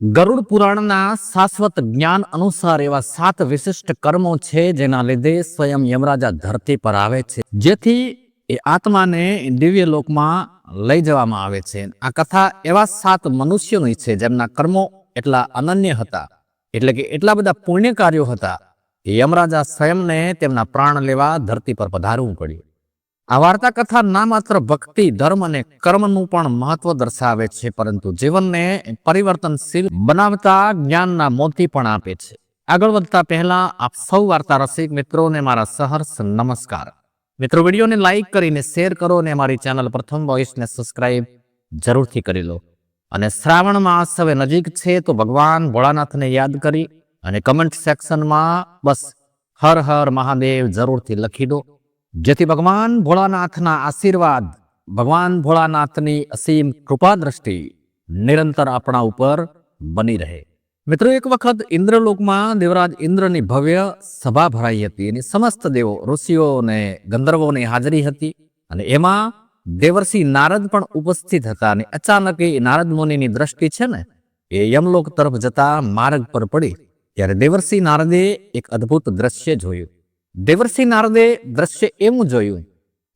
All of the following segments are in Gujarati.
ગરુડ પુરાણના શાશ્વત જ્ઞાન અનુસાર એવા સાત વિશિષ્ટ કર્મો છે જેના લીધે સ્વયં યમરાજા ધરતી પર આવે છે. જેથી એ આત્માને દિવ્ય લોકમાં લઈ જવામાં આવે છે. આ કથા એવા સાત મનુષ્યોની છે જેમના કર્મો એટલા અનન્ય હતા. એટલે કે એટલા બધા પુણ્ય કાર્યો હતા યમરાજા સ્વયંને તેમના પ્રાણ લેવા ધરતી પર પધારવું પડ્યું. આ વાર્તા કથા ના માત્ર ભક્તિ, ધર્મ અને કર્મનું પણ મહત્વ દર્શાવે છે, પરંતુ જીવનને પરિવર્તનશીલ બનાવતા જ્ઞાનના મોતી પણ આપે છે. આગળ વધતા પહેલા આપ સૌ વાર્તા રસિક મિત્રોને મારા સહર્ષ નમસ્કાર. મિત્રો, વિડીયોને લાઈક કરીને શેર કરો અને મારી ચેનલ પ્રથમ વોઇસને સબસ્ક્રાઇબ જરૂરથી કરી લો. અને શ્રાવણ માસ હવે નજીક છે તો ભગવાન ભોળાનાથને યાદ કરી અને કમેન્ટ સેક્શનમાં બસ હર હર મહાદેવ જરૂરથી લખી દો. જેથી ભગવાન ભોળાનાથના આશીર્વાદ, ભગવાન ભોળાનાથની અસીમ કૃપા દ્રષ્ટિ નિરંતર આપણા ઉપર બની રહે. મિત્રો, એક વખત ઇન્દ્રલોકમાં દેવરાજ ઇન્દ્રની ભવ્ય સભા ભરાઈ હતી એની સમસ્ત દેવો, ઋષિઓ અને ગંધર્વોની હાજરી હતી અને એમાં દેવર્ષિ નારદ પણ ઉપસ્થિત હતા અને અચાનક એ નારદ મુનિની દ્રષ્ટિ છે ને, એ યમલોક તરફ જતા માર્ગ પર પડી. ત્યારે દેવર્ષિ નારદે એક અદ્ભુત દ્રશ્ય જોયું. દેવર્ષિ નારદે દ્રશ્ય એવું જોયું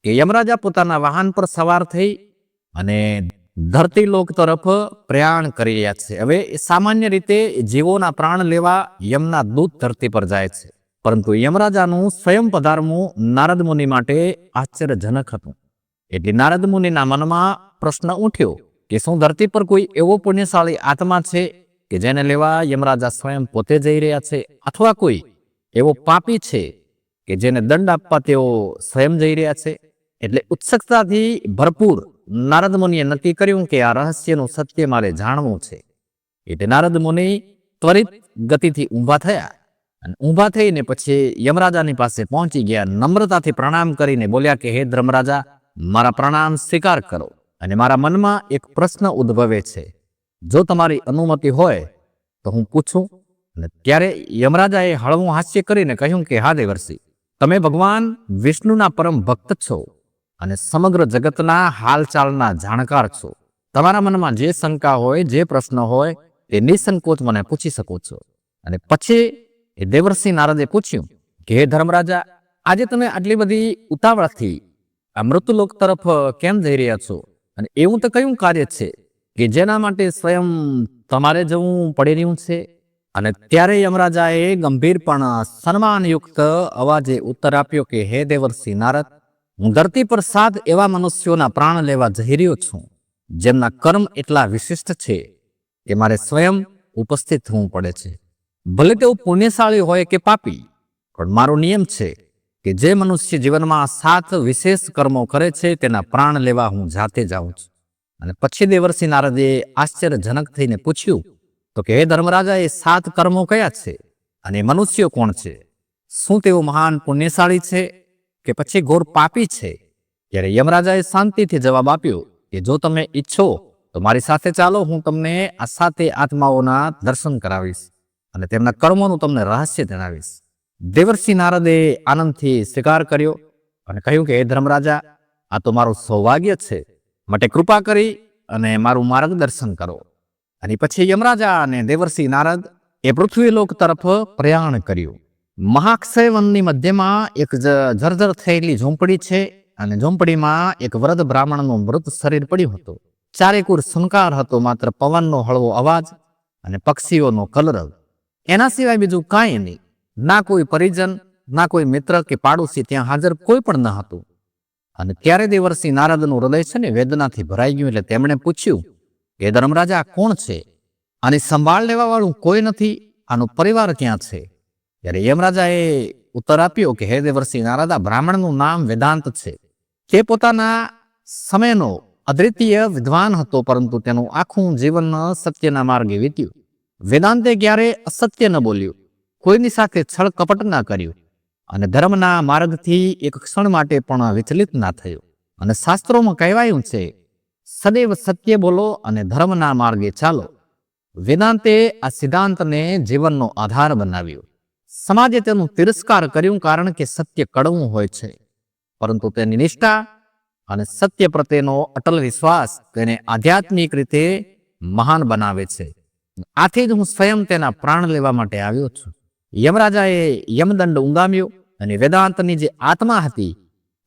કે યમરાજા પોતાના વાહન પર સવાર થઈ અને ધરતી લોક તરફ પ્રયાણ કરી રહ્યા છે. હવે સામાન્ય રીતે જીવોના પ્રાણ લેવા યમના દૂત ધરતી પર જાય છે. પરંતુ યમરાજાનું સ્વયં પધારવું નારદ મુનિ માટે આશ્ચર્યજનક હતું. એટલે નારદ મુનિના મનમાં પ્રશ્ન ઉઠ્યો કે શું ધરતી પર કોઈ એવો પુણ્યશાળી આત્મા છે કે જેને લેવા યમરાજા સ્વયં પોતે જઈ રહ્યા છે? અથવા કોઈ એવો પાપી છે કે જેને દંડ આપવા તેઓ સ્વયં જઈ રહ્યા છે. એટલે ઉત્સુકતાથી ભરપૂર નારદ મુનિએ નક્કી કર્યું કે આ રહસ્યનું સત્ય મારે જાણવું છે. એટલે નારદ મુનિ ત્વરિત ગતિથી ઊભા થયા અને ઊભા થઈને પછી યમરાજાની પાસે પહોંચી ગયા. નમ્રતાથી પ્રણામ કરીને બોલ્યા કે, હે ધર્મરાજા, મારા પ્રણામ સ્વીકાર કરો અને મારા મનમાં એક પ્રશ્ન ઉદ્ભવે છે. જો તમારી અનુમતિ હોય તો હું પૂછું. અને ત્યારે યમરાજાએ હળવું હાસ્ય કરીને કહ્યું કે, હા દેવર્ષિ તમે ભગવાન વિષ્ણુના પરમ ભક્ત છો અને સમગ્ર જગતના હાલચાલના જાણકાર છો. તમારા મનમાં જે શંકા હોય, જે પ્રશ્ન હોય તે નિસંકોચ મને પૂછી શકો છો. અને પછી એ દેવરસિંહ નારદે પૂછ્યું કે, હે ધર્મરાજા, આજે તમે આટલી બધી ઉતાવળથી આ મૃત્યુલોક તરફ કેમ જઈ રહ્યા છો? અને એવું તો કયું કાર્ય છે કે જેના માટે સ્વયં તમારે જવું પડી રહ્યું છે? અને ત્યારે યમરાજાએ ગંભીર પણ સન્માનયુક્ત અવાજે ઉત્તર આપ્યો કે, હે દેવર્ષિ નારદ, હું ધરતી પર સાત એવા મનુષ્યોના પ્રાણ લેવા જઈ રહ્યો છું, જેમના કર્મ એટલા વિશિષ્ટ છે કે મારે સ્વયં ઉપસ્થિત થવું પડે છે. ભલે તેઓ પુણ્યશાળી હોય કે પાપી, પણ મારો નિયમ છે કે જે મનુષ્ય જીવનમાં સાત વિશેષ કર્મો કરે છે, તેના પ્રાણ લેવા હું જાતે જાઉં છું. અને પછી દેવર્ષિ નારદે આશ્ચર્યજનક થઈને પૂછ્યું તો કે, હે ધર્મરાજા, એ સાત કર્મો કયા છે? અને મનુષ્યો કોણ છે? શું તેઓ મહાન પુણ્યશાળી છે કે પછી ઘોર પાપી છે? ત્યારે યમરાજાએ શાંતિથી જવાબ આપ્યો કે, જો તમે ઈચ્છો, તો મારી સાથે ચાલો, હું તમને આ સાતે આત્માઓના દર્શન કરાવીશ અને તેમના કર્મોનું તમને રહસ્ય જણાવીશ. દેવર્ષિ નારદે આનંદથી સ્વીકાર કર્યો અને કહ્યું કે, હે ધર્મરાજા, આ તો મારું સૌભાગ્ય છે. માટે કૃપા કરી અને મારું માર્ગદર્શન કરો. અને પછી યમરાજા અને દેવર્ષિ નારદ એ પૃથ્વીલોક તરફ પ્રયાણ કર્યું. મહાક્ષય વનની મધ્યમાં એક જર્જર થયેલી ઝૂંપડી છે અને ઝૂંપડીમાં એક વૃદ્ધ બ્રાહ્મણનું મૃત શરીર પડ્યું હતું. ચારેકુર સંકાર હતો, માત્ર પવનનો હળવો અવાજ અને પક્ષીઓનો કલરવ. એના સિવાય બીજું કાંઈ નહીં. ના કોઈ પરિજન, ના કોઈ મિત્ર કે પાડોશી ત્યાં હાજર કોઈ પણ ન હતું. અને ત્યારે દેવર્ષિ નારદનું હૃદય છે ને વેદનાથી ભરાઈ ગયું એટલે તેમણે પૂછ્યું કે ધર્મરાજા કોણ છે? આની સંભાળ લેવાવાળું કોઈ નથી. આનો પરિવાર ક્યાં છે? ત્યારે યમરાજાએ ઉત્તર આપ્યો કે, હે નારદા બ્રાહ્મણનું નામ વેદાંત છે. તે પોતાના સમયનો અદ્વિતીય વિદ્વાન હતો, પરંતુ તેનું આખું જીવન સત્યના માર્ગે વીત્યું. વેદાંતે ક્યારે અસત્ય ન બોલ્યું. કોઈની સાથે છળ કપટ ના કર્યું. અને ધર્મના માર્ગથી એક ક્ષણ માટે પણ વિચલિત ના થયું. અને શાસ્ત્રોમાં કહેવાયું છે સદૈવ સત્ય બોલો અને ધર્મના માર્ગે ચાલો. વેદાંતે આ સિદ્ધાંતને જીવનનો આધાર બનાવ્યો. સમાજે તેનું તિરસ્કાર કર્યું કારણ કે સત્ય કડવું હોય છે. પરંતુ તેની નિષ્ઠા અને સત્ય પ્રત્યેનો અટલ વિશ્વાસ તેને આધ્યાત્મિક રીતે મહાન બનાવે છે. આથી જ હું સ્વયં તેના પ્રાણ લેવા માટે આવ્યો છું. યમરાજાએ યમદંડ ઉંગામ્યો અને વેદાંતની જે આત્મા હતી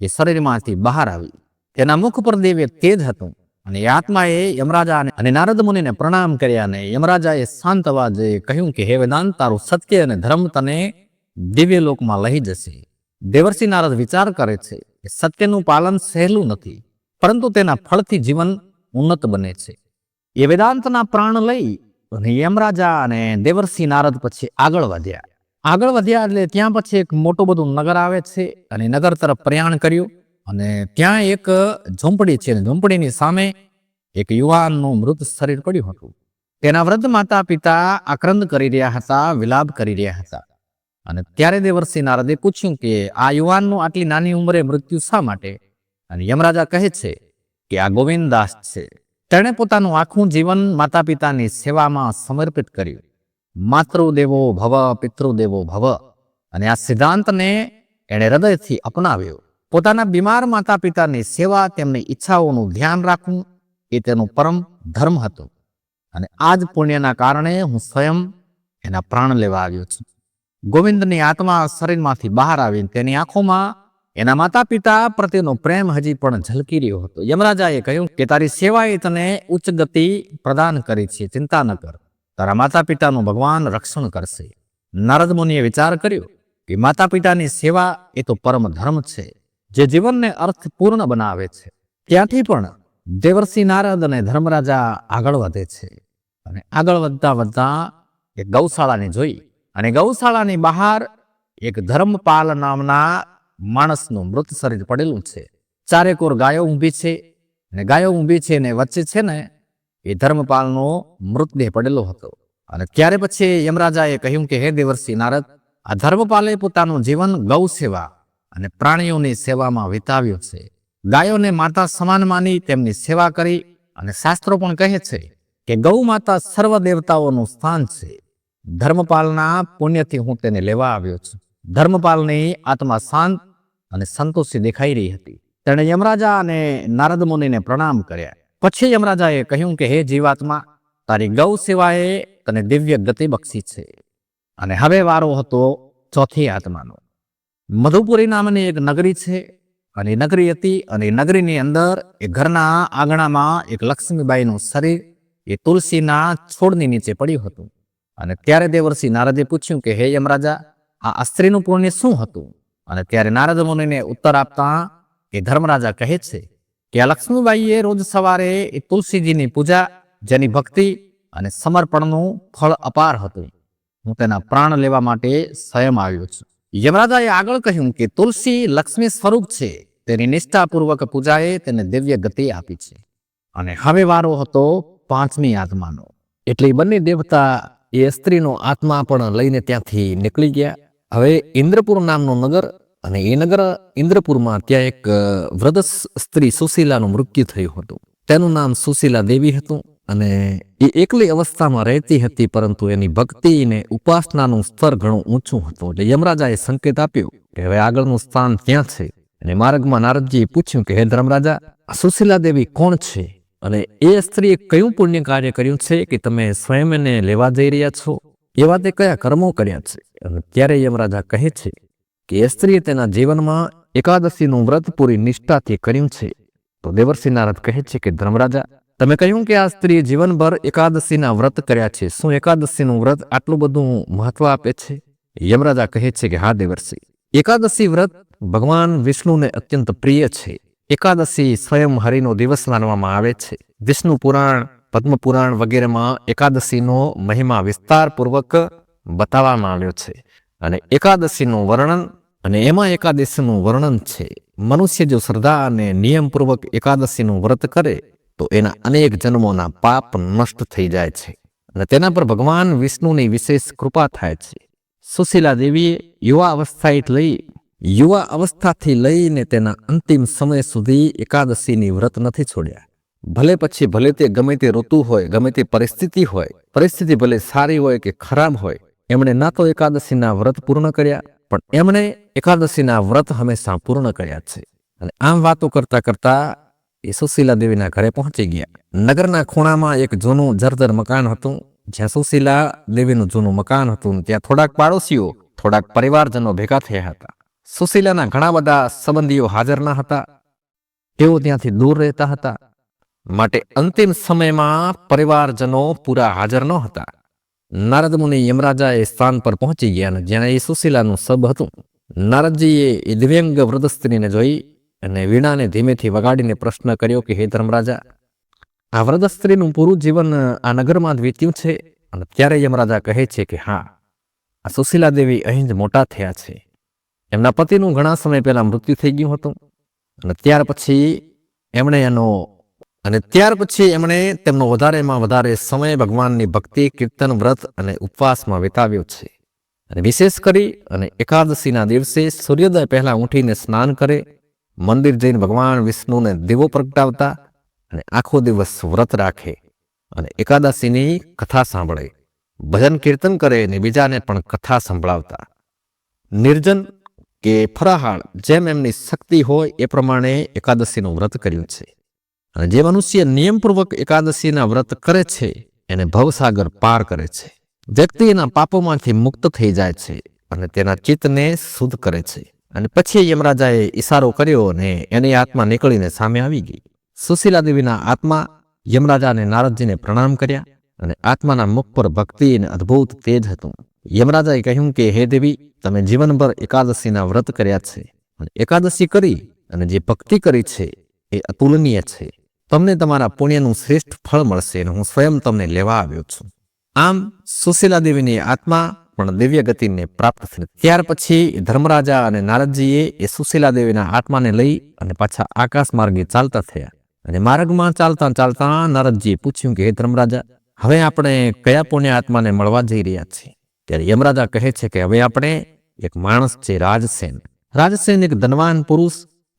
એ શરીરમાંથી બહાર આવી. તેના મુખ પર દેવે તેજ હતું. અને આત્માએ યમરાજાને અને નારદ મુનિને પ્રણામ કર્યા અને યમરાજાએ શાંત અવાજે કહ્યું કે, હે વેદાંત, તારું સત્ય અને ધર્મ તને દિવ્ય લોકમાં લઈ જશે. દેવર્ષિ નારદ વિચાર કરે છે કે સત્યનું પાલન સહેલું નથી, પરંતુ તેના ફળથી જીવન ઉન્નત બને છે. એ વેદાંતના પ્રાણ લઈ અને યમરાજા અને દેવર્ષિ નારદ પછી આગળ વધ્યા. આગળ વધ્યા એટલે ત્યાં પછી એક મોટું બધું નગર આવે છે અને નગર તરફ પ્રયાણ કર્યું. અને ત્યાં એક ઝૂંપડી છે ઝૂંપડીની સામે એક યુવાનનું મૃત શરીર પડ્યું હતું. તેના વૃદ્ધ માતા પિતા આક્રંદ કરી રહ્યા હતા, વિલાપ કરી રહ્યા હતા. અને ત્યારે દેવર્ષિ નારદે પૂછ્યું કે, આ યુવાનનું આટલી નાની ઉંમરે મૃત્યુ શા માટે? અને યમરાજા કહે છે કે, આ ગોવિંદાસ છે. તેણે પોતાનું આખું જીવન માતા પિતાની સેવામાં સમર્પિત કર્યું. માતૃદેવો ભવ, પિતૃદેવો ભવ. અને આ સિદ્ધાંતને એણે હૃદયથી અપનાવ્યો. પોતાના બીમાર માતા પિતાની સેવા, તેમની ઈચ્છાઓનું ધ્યાન રાખવું એ તેનું પરમ ધર્મ હતો. અને આ જ પુણ્યના કારણે હું સ્વયં એના પ્રાણ લેવા આવ્યો છું. ગોવિંદની આત્મા શરીરમાંથી બહાર આવીને તેની આંખોમાં એના માતા પિતા પ્રત્યેનો પ્રેમ હજી પણ ઝલકી રહ્યો હતો. યમરાજાએ કહ્યું કે, તારી સેવાએ તને ઉચ્ચ ગતિ પ્રદાન કરી છે. ચિંતા ન કર. તારા માતા પિતાનું ભગવાન રક્ષણ કરશે. નારદ મુનિએ વિચાર કર્યો કે માતા પિતાની સેવા એ તો પરમ ધર્મ છે. જે જીવનને અર્થપૂર્ણ બનાવે છે. ત્યાંથી પણ દેવર્ષિ નારદ અને ધર્મરાજા આગળ વધે છે. અને આગળ વધતા વધતા એ ગૌશાળાને જોઈ અને ગૌશાળાની બહાર એક ધર્મપાલ નામના માણસનું મૃત શરીર પડેલું છે. ચારેકોર ગાયો ઊભી છે અને ગાયો ઊભી છે ને વચ્ચે છે ને એ ધર્મપાલનો મૃતદેહ પડેલો હતો. અને ત્યારે પછી યમરાજાએ કહ્યું કે, હે દેવર્ષિ નારદ, આ ધર્મપાલે પોતાનું જીવન ગૌ સેવા અને પ્રાણીઓની સેવામાં વિતાવ્યો છે. ગાયોને માતા સમાન માની તેમની સેવા કરી અને શાસ્ત્રો પણ કહે છે કે ગૌ માતા સર્વ દેવતાઓનું સ્થાન છે. ધર્મપાલના પુણ્યથી હું તેને લેવા આવ્યો છું. ધર્મપાલની આત્મા શાંત અને સંતોષી દેખાઈ રહી હતી. તેણે યમરાજા અને નારદ મુનિને પ્રણામ કર્યા. પછી યમરાજાએ કહ્યું કે, હે જીવાત્મા, તારી ગૌ સેવાએ તને દિવ્ય ગતિ બક્ષી છે. અને હવે વારો હતો ચોથી આત્માનો. મધુપુરી નામની એક નગરી છે. અને એ નગરી હતી અને એ નગરીની અંદર એ ઘરના આંગણામાં એક લક્ષ્મીબાઈનું શરીર, એ તુલસીના છોડની નીચે પડ્યું હતું. અને ત્યારે દેવર્ષિ નારદે પૂછ્યું કે, હે યમરાજા, આ સ્ત્રીનું પુણ્ય શું હતું? અને ત્યારે નારદ મુનિને ઉત્તર આપતા એ ધર્મરાજા કહે છે કે, આ લક્ષ્મીબાઈએ રોજ સવારે એ તુલસીજીની પૂજા, જેની ભક્તિ અને સમર્પણનું ફળ અપાર હતું. હું તેના પ્રાણ લેવા માટે સ્વયં આવ્યો છું. યમરાજાએ આગળ કહ્યું કે તુલસી લક્ષ્મી સ્વરૂપ છે. તેની નિષ્ઠાપૂર્વક પૂજાએ તેને દિવ્ય ગતિ આપી છે. અને હવે વારો હતો પાંચમી આત્માનો એટલે બંને દેવતા એ સ્ત્રીનો આત્મા પણ લઈને ત્યાંથી નીકળી ગયા. હવે ઇન્દ્રપુર નામનું નગર અને એ નગર ઇન્દ્રપુરમાં ત્યાં એક વૃદ્ધ સ્ત્રી સુશીલાનું મૃત્યુ થયું હતું. તેનું નામ સુશીલા દેવી હતું. અને એ એકલી અવસ્થામાં રહેતી હતી, પરંતુ એની ભક્તિ ને ઉપાસનાનું સ્તર ઘણું ઊંચું હતું. એટલે યમરાજાએ સંકેત આપ્યો કે હવે આગળનું સ્થાન ત્યાં છે? અને માર્ગમાં નારદજીએ પૂછ્યું કે, હે ધર્મરાજા સુશીલા દેવી કોણ છે? અને એ સ્ત્રીએ કયું પુણ્ય કાર્ય કર્યું છે કે તમે સ્વયં એને લેવા જઈ રહ્યા છો? એવા તે કયા કર્મો કર્યા છે? અને ત્યારે યમરાજા કહે છે કે, એ સ્ત્રીએ તેના જીવનમાં એકાદશીનું વ્રત પૂરી નિષ્ઠાથી કર્યું છે. તો દેવર્ષિ નારદ કહે છે કે, ધર્મરાજા તમે કહ્યું કે આ સ્ત્રીએ જીવનભર એકાદશીના વ્રત કર્યા છે. શું એકાદશીનું વ્રત આટલું બધું મહત્વ આપે છે? યમરાજા કહે છે કે, હા, દેવર્ષિ, એકાદશી વ્રત ભગવાન વિષ્ણુને અત્યંત પ્રિય છે. એકાદશી સ્વયં હરિનો દિવસ માનવામાં આવે છે. વિષ્ણુ પુરાણ, પદ્મ પુરાણ વગેરેમાં એકાદશીનો મહિમા વિસ્તારપૂર્વક બતાવવામાં આવ્યો છે. અને એકાદશીનું વર્ણન, અને એમાં એકાદશીનું વર્ણન છે. મનુષ્ય જો શ્રદ્ધા અને નિયમપૂર્વક એકાદશીનું વ્રત કરે તો એના અનેક જન્મોના પાપ નષ્ટ થઈ જાય છે. અને તેના પર ભગવાન વિષ્ણુની વિશેષ કૃપા થાય છે. સુશીલા દેવીએ યુવા અવસ્થાએ લઈ, યુવા અવસ્થાથી લઈને તેના અંતિમ સમય સુધી એકાદશીની વ્રત નથી છોડ્યા. ભલે પછી ભલે તે ગમે તે ઋતુ હોય, ગમે તે પરિસ્થિતિ હોય, પરિસ્થિતિ ભલે સારી હોય કે ખરાબ હોય, એમણે ના તો એકાદશીના વ્રત પૂર્ણ કર્યા, પણ એમણે એકાદશીના વ્રત હંમેશા પૂર્ણ કર્યા છે. અને આમ વાતો કરતા કરતા એ સુશીલા દેવીના ઘરે પહોંચી ગયા. નગરના ખૂણામાં એક જૂનું જર્જર મકાન હતું. જ્યાં સુશીલા દેવીનું જૂનું મકાન હતું ત્યાં થોડાક પાડોશીઓ, થોડાક પરિવારજનો ભેગા થયા હતા. સુશીલાના ઘણા બધા સંબંધીઓ હાજર ન હતા. તેઓ ત્યાંથી દૂર રહેતા હતા. માટે અંતિમ સમયમાં પરિવારજનો પૂરા હાજર ન હતા. નારદ મુનિ યમરાજા એ સ્થાન પર પહોંચી ગયા અને જ્યાં એ સુશીલાનું સબ હતું. નારદજીએ એ દિવ્યંગ વૃદ્ધ સ્ત્રીને જોઈ અને વીણાને ધીમેથી વગાડીને પ્રશ્ન કર્યો કે, હે ધર્મરાજા, આ વ્રત સ્ત્રીનું પૂરું જીવન આ નગરમાં જ વીત્યું છે? અને ત્યારે યમરાજા કહે છે કે, હા, આ સુશીલા દેવી અહીં જ મોટા થયા છે. એમના પતિનું ઘણા સમય પહેલાં મૃત્યુ થઈ ગયું હતું. અને ત્યાર પછી એમણે એનો, અને ત્યાર પછી એમણે તેમનો વધારેમાં વધારે સમય ભગવાનની ભક્તિ, કીર્તન, વ્રત અને ઉપવાસમાં વિતાવ્યો છે. અને વિશેષ કરી અને એકાદશીના દિવસે સૂર્યોદય પહેલાં ઉઠીને સ્નાન કરે મંદિર જઈને ભગવાન વિષ્ણુને દીવો પ્રગટાવતા અને આખો દિવસ વ્રત રાખે અને એકાદશીની કથા સાંભળે, ભજન કીર્તન કરે અને બીજાને પણ કથા સંભળાવતા. નિર્જન કે ફરાહાળ જેમ એમની શક્તિ હોય એ પ્રમાણે એકાદશીનું વ્રત કર્યું છે. અને જે મનુષ્ય નિયમપૂર્વક એકાદશીના વ્રત કરે છે, એને ભવસાગર પાર કરે છે. વ્યક્તિ એના પાપોમાંથી મુક્ત થઈ જાય છે અને તેના ચિત્તને શુદ્ધ કરે છે. અને પછી યમરાજાએ ઈશારો કર્યો અને એની આત્મા નીકળીને સામે આવી ગઈ. સુશીલા દેવીના આત્મા યમરાજા અને નારદજીને પ્રણામ કર્યા અને આત્માના મુખ પર ભક્તિ અને અદ્ભુત તેજ હતું. યમરાજાએ કહ્યું કે, હે દેવી, તમે જીવનભર એકાદશીના વ્રત કર્યા છે અને એકાદશી કરી અને જે ભક્તિ કરી છે એ અતુલનીય છે. તમને તમારા પુણ્યનું શ્રેષ્ઠ ફળ મળશે અને હું સ્વયં તમને લેવા આવ્યો છું. આમ સુશીલા દેવીની આત્મા પણ દિવ્ય ગતિને પ્રાપ્ત થઈ ત્યાર પછી ધર્મરાજા અને નારદજીએ એ સુશીલા દેવીના આત્માને લઈ અને પાછા આકાશ માર્ગે ચાલતા થયા. અને માર્ગમાં ચાલતા ચાલતા નારદજીએ પૂછ્યું કે, હે ધર્મરાજા, હવે આપણે કયા પુણ્ય આત્માને મળવા જઈ રહ્યા છીએ? ત્યારે યમરાજા કહે છે કે, હવે આપણે એક માણસ છે, રાજસેન. રાજસેન એક ધનવાન પુરુષ,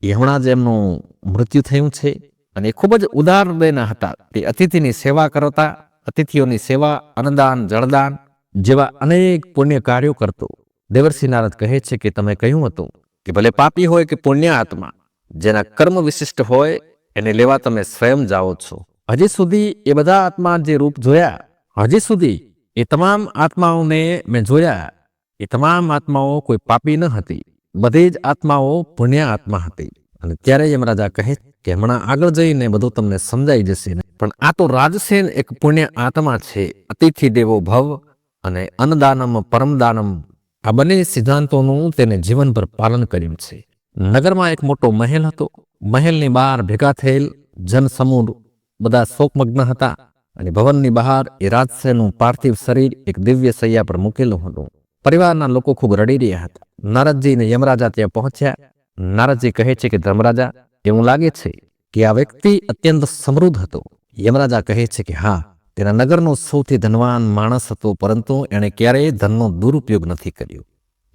એ હમણાં જ એમનું મૃત્યુ થયું છે અને ખૂબ જ ઉદાર હૃદયના હતા. તે અતિથિની સેવા કરતા, અતિથિઓની સેવા, અન્નદાન, જળદાન જેવા અનેક પુણ્ય કાર્યો કરતો. દેવરસિંહ નારદ કહે છે કે તમે કહ્યું હતું કે ભલે પાપી હોય કે પુણ્ય આત્મા જેના કર્મ વિશિષ્ટ હોય, એને લેવા તમે સ્વયં જાઓ છો. હજી સુધી એ બધા આત્મા જે રૂપ જોયા, હજી સુધી એ તમામ આત્માઓને મેં જોયા, એ તમામ આત્માઓ કોઈ પાપી ન હતી. બધી જ આત્માઓ પુણ્ય આત્મા હતી. અને ત્યારે યમરાજા કહે કે હમણાં આગળ જઈને બધું તમને સમજાઈ જશે. પણ આ તો રાજસેન એક પુણ્ય આત્મા છે, અતિથિ દેવો ભવ અને અન્નદાનમ, પરમદાનમ, આ બંને સિદ્ધાંતોનું તેને જીવનભર પાલન કર્યું છે. નગરમાં એક મોટો મહેલ હતો. મહેલની બહાર ભેગા થયેલ જનસમૂહ બધા શોકમગ્ન હતા અને ભવનની બહાર એ રાજસેનું પાર્થિવ શરીર એક દિવ્ય સૈયા પર મૂકેલું હતું. પરિવારના લોકો ખૂબ રડી રહ્યા હતા. નારદજી અને યમરાજા ત્યાં પહોંચ્યા. નારદજી કહે છે કે, ધર્મરાજા, એવું લાગે છે કે આ વ્યક્તિ અત્યંત સમૃદ્ધ હતો. યમરાજા કહે છે કે, હા તેના નગરનો સૌથી ધનવાન માણસ હતો, પરંતુ એણે ક્યારેય ધનનો દુરુપયોગ નથી કર્યો.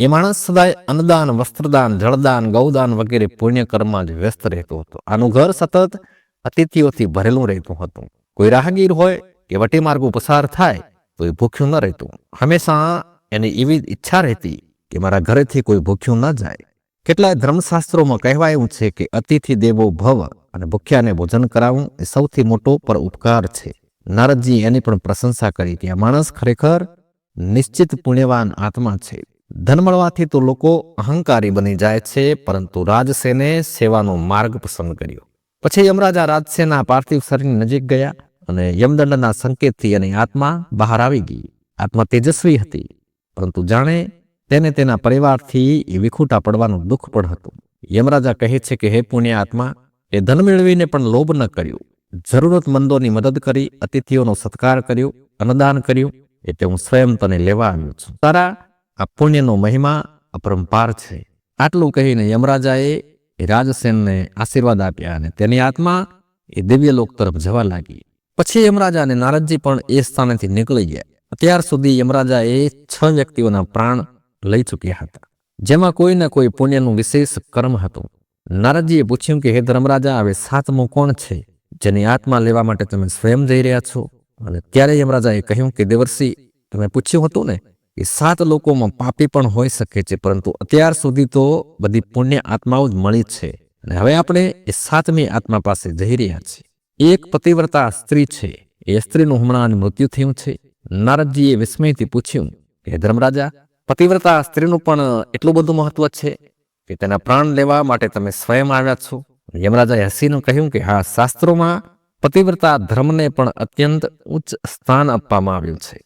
એ માણસ સદાય અન્નદાન, વસ્ત્રદાન, જળદાન, ગૌદાન વગેરે પુણ્યકર્મમાં જ વ્યસ્ત રહેતો હતો. આનું ઘર સતત અતિથિઓથી ભરેલું રહેતું હતું. કોઈ રાહગીર હોય કે વટી માર્ગો પસાર થાય, તો એ ભૂખ્યું ન રહેતું. હંમેશા એની એવી ઈચ્છા રહેતી કે મારા ઘરેથી કોઈ ભૂખ્યું ન જાય. કેટલાય ધર્મશાસ્ત્રોમાં કહેવાયું છે કે અતિથિ દેવો ભવ અને ભૂખ્યાને ભોજન કરાવવું એ સૌથી મોટો પર ઉપકાર છે. નારદજી એની પણ પ્રશંસા કરી કે માણસ ખરેખર નિશ્ચિત પુણ્યવાન આત્મા છે. ધન મળવાથી તો લોકો અહંકારી બની જાય છે, પરંતુ રાજસેને સેવાનો માર્ગ પસંદ કર્યો. પછી યમરાજા રાજસેના પાર્થિવ શરીરની નજીક ગયા અને યમદંડના સંકેતથી એની આત્મા બહાર આવી ગઈ. આત્મા તેજસ્વી હતી, પરંતુ જાણે તેને તેના પરિવારથી વિખૂટા પડવાનું દુઃખ પણ હતું. યમરાજા કહે છે કે, હે પુણ્ય આત્મા, એ ધન મેળવીને પણ લોભ ન કર્યું. જરૂરતમંદોની મદદ કરી, અતિથિઓનો સત્કાર કર્યો, અન્નદાન કર્યું, એટલે હું સ્વયં તને લેવા આવ્યો છું. તારા આ પુણ્યનો મહિમા અપરંપાર છે. આટલું કહીને યમરાજાએ રાજસેનને આશીર્વાદ આપ્યા અને તેની આત્મા એ દિવ્યલોક તરફ જવા લાગી. પછી યમરાજા અને નારદજી પણ એ સ્થાનેથી નીકળી ગયા. અત્યાર સુધી યમરાજાએ છ વ્યક્તિઓના પ્રાણ લઈ ચૂક્યા હતા. જેમાં કોઈ ને કોઈ પુણ્યનું વિશેષ કર્મ હતું. નારદજીએ પૂછ્યું કે, હે ધર્મરાજા, હવે સાતમો કોણ છે? જેની આત્મા લેવા માટે તમે સ્વયં જઈ રહ્યા છો. અને ત્યારે યમરાજાએ કહ્યું કે દેવર્ષિ, તમે પૂછ્યું હતું ને એ સાત લોકોમાં પાપી પણ હોઈ શકે છે, પરંતુ અત્યાર સુધી તો બધી પુણ્ય આત્માઓ જ મળી છે. અને હવે આપણે એ સાતમી આત્મા પાસે જઈ રહ્યા છીએ. એક પતિવ્રતા સ્ત્રી છે. એ સ્ત્રીનું હમણાં મૃત્યુ થયું છે. નારદજીએ વિસ્મયથી પૂછ્યું કે ધર્મરાજા, પતિવ્રતા સ્ત્રીનું પણ એટલું બધું મહત્વ છે કે તેના પ્રાણ લેવા માટે તમે સ્વયં આવ્યા છો? યમરાજાએ હસીને કહ્યું કે હા, શાસ્ત્રોમાં પતિવ્રતા ધર્મને પણ અત્યંત ઉચ્ચ સ્થાન આપવામાં આવ્યું છે.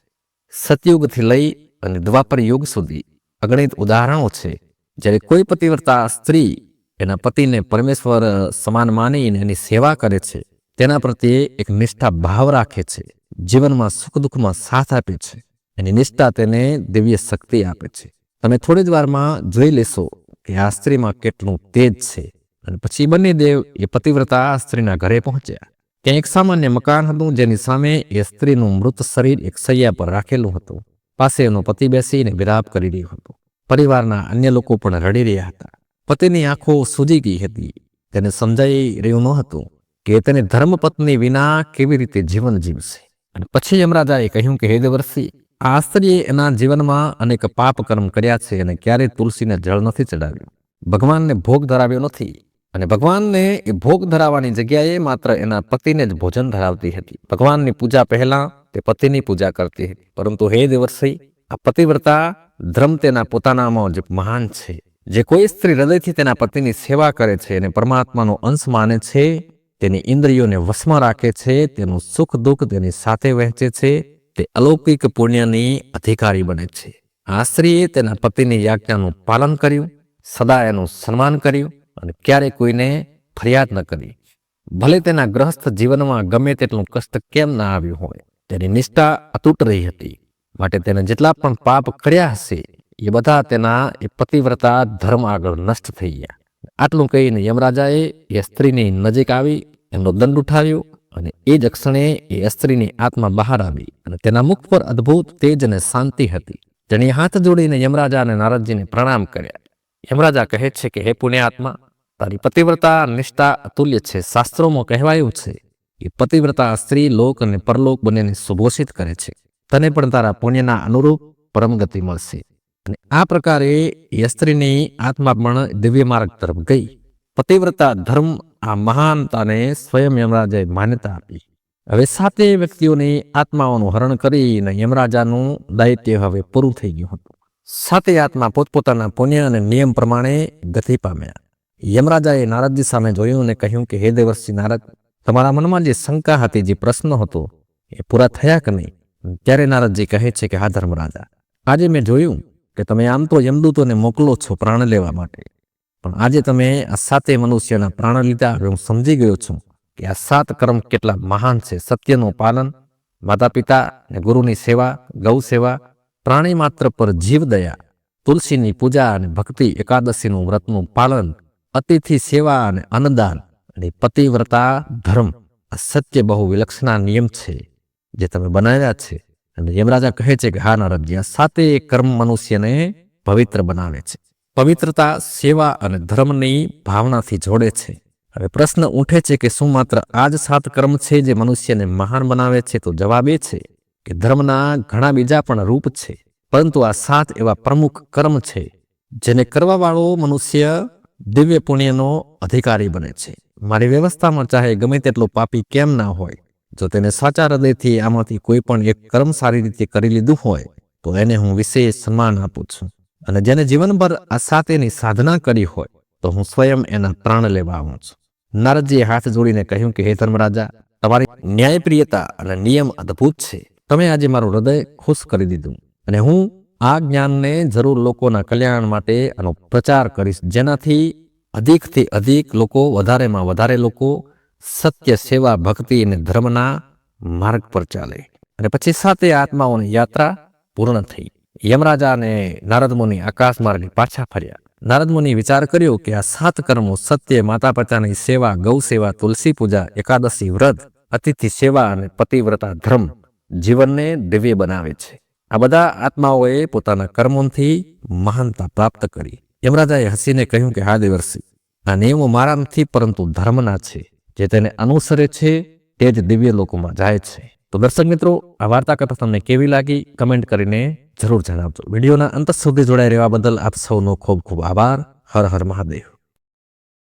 સતયુગથી લઈ અને દ્વાપર યુગ સુધી અગણિત ઉદાહરણો છે. જ્યારે કોઈ પતિવ્રતા સ્ત્રી એના પતિને પરમેશ્વર સમાન માનીને એની સેવા કરે છે, તેના પ્રત્યે એક નિષ્ઠા ભાવ રાખે છે. જીવનમાં સુખ દુઃખમાં સાથ આપે છે. એની નિષ્ઠા તેને દિવ્ય શક્તિ આપે છે. તમે થોડી જ વારમાં જોઈ લેશો કે આ સ્ત્રીમાં કેટલું તેજ છે. અને પછી બંને દેવ એ પતિવ્રતા સ્ત્રીના ઘરે પહોંચ્યા. ત્યાં એક સામાન્ય મકાન હતું, જેની સામે એ સ્ત્રીનું મૃત શરીર એક સૈયા પર રાખેલું હતું. પાસે એનો પતિ બેસીને વિરાપ કરી રહ્યો હતો. પરિવારના અન્ય લોકો પણ રડી રહ્યા હતા. પતિની આંખો સૂજી ગઈ હતી. તેને સમજાઈ રહ્યું ન હતું કે તેને ધર્મપત્ની વિના કેવી રીતે જીવન જીવશે. અને પછી યમરાજાએ કહ્યું કે હેદવર્ષી આ સ્ત્રીએ એના જીવનમાં અનેક પાપ કર્મ કર્યા છે અને ક્યારેય તુલસીને જળ નથી ચડાવ્યું. ભગવાનને ભોગ ધરાવ્યો નથી. અને ભગવાનને એ ભોગ ધરાવવાની જગ્યાએ માત્ર એના પતિને જ ભોજન ધરાવતી હતી. ભગવાનની પૂજા પહેલા તે પતિની પૂજા કરતી હતી. પરંતુ હે દેવર્ષિ, આ પતિવ્રતા ધ્રમ તેના પોતાનામાં જ મહાન છે. જે કોઈ સ્ત્રી હૃદયથી તેના પતિની સેવા કરે છે અને પરમાત્માનો અંશ માને છે, તેની ઇન્દ્રિયોને વશમાં રાખે છે, તેનું સુખ દુઃખ તેની સાથે વહેંચે છે, તે અલૌકિક પુણ્યની અધિકારી બને છે. આ સ્ત્રીએ તેના પતિની યાજ્ઞાનું પાલન કર્યું, સદા એનું સન્માન કર્યું અને ક્યારેય કોઈને ફરિયાદ ન કરી. ભલે તેના ગ્રહસ્થ જીવનમાં ગમે તેટલું કષ્ટ કેમ ના આવ્યું હોય, તેની નિષ્ઠા અતૂટ રહી હતી. માટે તેને જેટલા પણ પાપ કર્યા હશે, એ બધા તેના એ પતિવ્રતા ધર્મ આગળ નષ્ટ થઈ ગયા. આટલું કહીને યમરાજાએ એ સ્ત્રીની નજીક આવી, એમનો દંડ ઉઠાવ્યો અને એ જ ક્ષણે એ સ્ત્રીની આત્મા બહાર આવી અને તેના મુખ પર અદ્ભુત તેજ અને શાંતિ હતી. જેણે હાથ જોડીને યમરાજા અને નારદજીને પ્રણામ કર્યા. યમરાજા કહે છે કે, હે પુણ્યાત્મા, તારી પતિવ્રતા, નિષ્ઠા, અતુલ્ય છે, શાસ્ત્રોમાં કહેવાયું છે કે, પતિવ્રતા સ્ત્રી લોક અને પરલોક બંનેને સુભોષિત કરે છે. તને પણ તારા પુણ્યના અનુરૂપ પરમગતિ મળશે. અને આ પ્રકારે એ સ્ત્રીની આત્મા પણ દિવ્ય માર્ગ તરફ ગઈ. પતિવ્રતા ધર્મ આ મહાનતાને સ્વયં યમરાજાએ માન્યતા આપી. હવે સાતે વ્યક્તિઓની આત્માઓનું હરણ કરીને યમરાજાનું દાયિત્વ હવે પૂરું થઈ ગયું હતું. સાતે આત્મા પોતપોતાના પુણ્ય અને નિયમ પ્રમાણે ગતિ પામ્યા. યમરાજાએ નારદજી સામે જોયું અને કહ્યું કે, હે દેવર્ષિ નારદ, તમારા મનમાં જે શંકા હતી, જે પ્રશ્ન હતો, એ પૂરા થયા કે નહીં? ત્યારે નારદજી કહે છે કે, હા, ધર્મરાજા, આજે મેં જોયું કે તમે આમ તો યમદૂતોને મોકલો છો પ્રાણ લેવા માટે. પણ આજે તમે આ સાતે મનુષ્યના પ્રાણ લીધા હું સમજી ગયો છું કે આ સાત કર્મ કેટલા મહાન છે, સત્યનું પાલન માતા પિતા અને ગુરુની સેવા ગૌ સેવા પ્રાણી માત્ર પર જીવ દયા, તુલસીની પૂજા અને ભક્તિ એકાદશીનું વ્રતનું પાલન, અતિથિ સેવા અને અન્નદાન અને પતિવ્રતા ધર્મ, આ સત્ય બહુ વિલક્ષણા નિયમ છે જે તમે બનાવ્યા છે. અને યમરાજા કહે છે કે, હા નારદજી, આ સાતે કર્મ મનુષ્યને પવિત્ર બનાવે છે. પવિત્રતા, સેવા અને ધર્મની ભાવનાથી જોડે છે. હવે પ્રશ્ન ઉઠે છે કે, શું માત્ર આ જ સાત કર્મ છે જે મનુષ્યને મહાન બનાવે છે? તો જવાબ એ છે કે ધર્મના ઘણા બીજા પણ રૂપ છે, પરંતુ આ સાત એવા પ્રમુખ કર્મ છે, જેને કરવાવાળો મનુષ્ય દિવ્ય પુણ્યનો અધિકારી બને છે. મારી વ્યવસ્થામાં ચાહે ગમે તેટલો પાપી કેમ ના હોય, જો તેને સાચા હૃદયથી આમાંથી કોઈ પણ એક કર્મ સારી રીતે કરી લીધું હોય, તો એને હું વિશેષ સન્માન આપું છું. અને જેને જીવનભર આ સાતેની સાધના કરી હોય, તો હું સ્વયં એના પ્રાણ લેવા આવું છું. નારદજીએ હાથ જોડીને કહ્યું કે, હે ધર્મરાજા, તમારી ન્યાયપ્રિયતા અને નિયમ અદ્ભુત છે. તમે આજે મારું હૃદય ખુશ કરી દીધું અને હું આ જ્ઞાનને જરૂર લોકોના કલ્યાણ માટે આનો પ્રચાર કરીશ, જેનાથી અધિકથી અધિક લોકો, વધારેમાં વધારે લોકો સત્ય, સેવા, ભક્તિ અને ધર્મના માર્ગ પર ચાલે. અને પછી સાતે આત્માઓની યાત્રા પૂર્ણ થઈ. યમરાજા અને નારદ મુનિ આકાશ માર્ગે પાછા ફર્યા. નારદ મુનિ વિચાર કર્યો કે આ સાત કર્મો સત્ય માતા પિતાની સેવા ગૌ સેવા તુલસી પૂજા, એકાદશી વ્રત, અતિથિ સેવા અને પતિવ્રતા ધર્મ જીવનને દિવ્ય બનાવે છે. આ બધા આત્માઓએ પોતાના કર્મોથી મહાનતા પ્રાપ્ત કરી. યમરાજાએ હસીને કહ્યું કે, હા દેવર્ષિ, આ નિયમો મારા નથી પરંતુ ધર્મના છે. જે તેને અનુસરે છે, તે જ દિવ્ય લોકોમાં જાય છે. તો દર્શક મિત્રો, આ વાર્તા કથા તમને કેવી લાગી? કમેન્ટ કરીને જરૂર જણાવજો. વિડીયોના અંત સુધી જોડાઈ રહેવા બદલ આપ સૌનો ખૂબ ખૂબ આભાર. હર હર મહાદેવ.